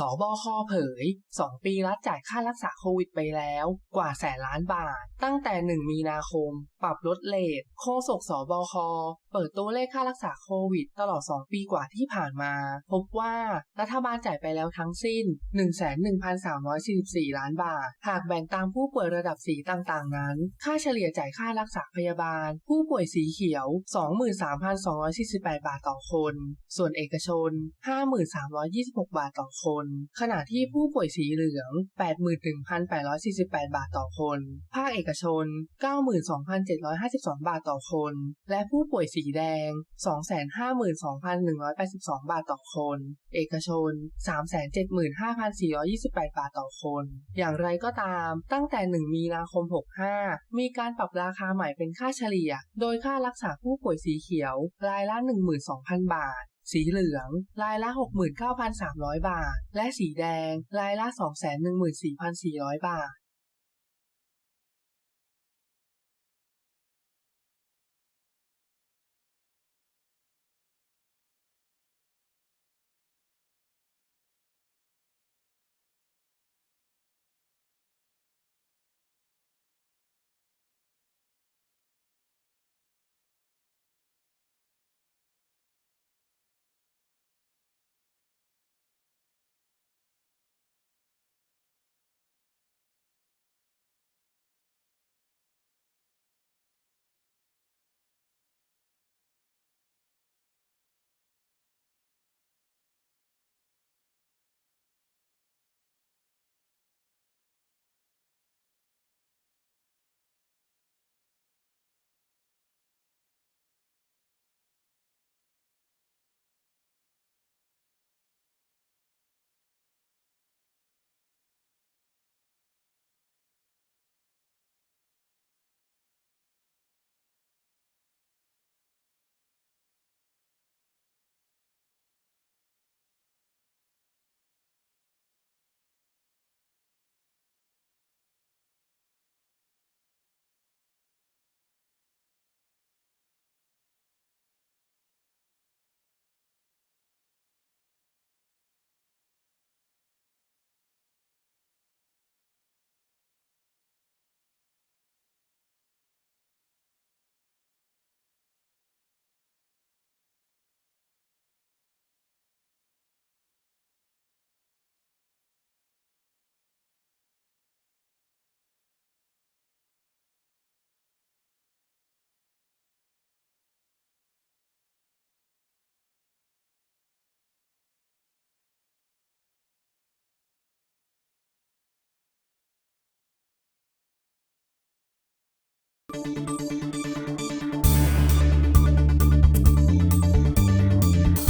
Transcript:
สบคเผย 2 ปีรัฐจ่ายค่ารักษาโควิดไปแล้ว กว่าแสนล้านบาท ตั้งแต่ 1 มีนาคม ปรับลดเลทโฆษกสบคเปิดตัวเลขค่ารักษาโควิด ตลอด 2 ปีกว่าที่ผ่านมา พบว่ารัฐบาลจ่ายไปแล้วทั้งสิ้น 11,344 ล้านบาท หากแบ่งตามผู้ป่วยระดับสีต่างๆนั้น ค่าเฉลี่ยจ่ายค่ารักษาพยาบาล ผู้ป่วยสีเขียว 23,248 บาทต่อคน ส่วนเอกชน 5326 บาทต่อคนขณะที่ผู้ป่วยสีเหลือง 81,848 บาทต่อคน ภาคเอกชน 92,752 บาทต่อคน และผู้ป่วยสีแดง 252,182 บาทต่อคน เอกชน 375,428 บาทต่อคน อย่างไรก็ตาม ตั้งแต่ 1 มีนาคม 65 มีการปรับราคาใหม่เป็นค่าเฉลี่ย โดยค่ารักษาผู้ป่วยสีเขียวรายละ 12,000 บาท สีเหลือง รายละ 69,300 บาท และสีแดง รายละ 214,400 บาท Thank you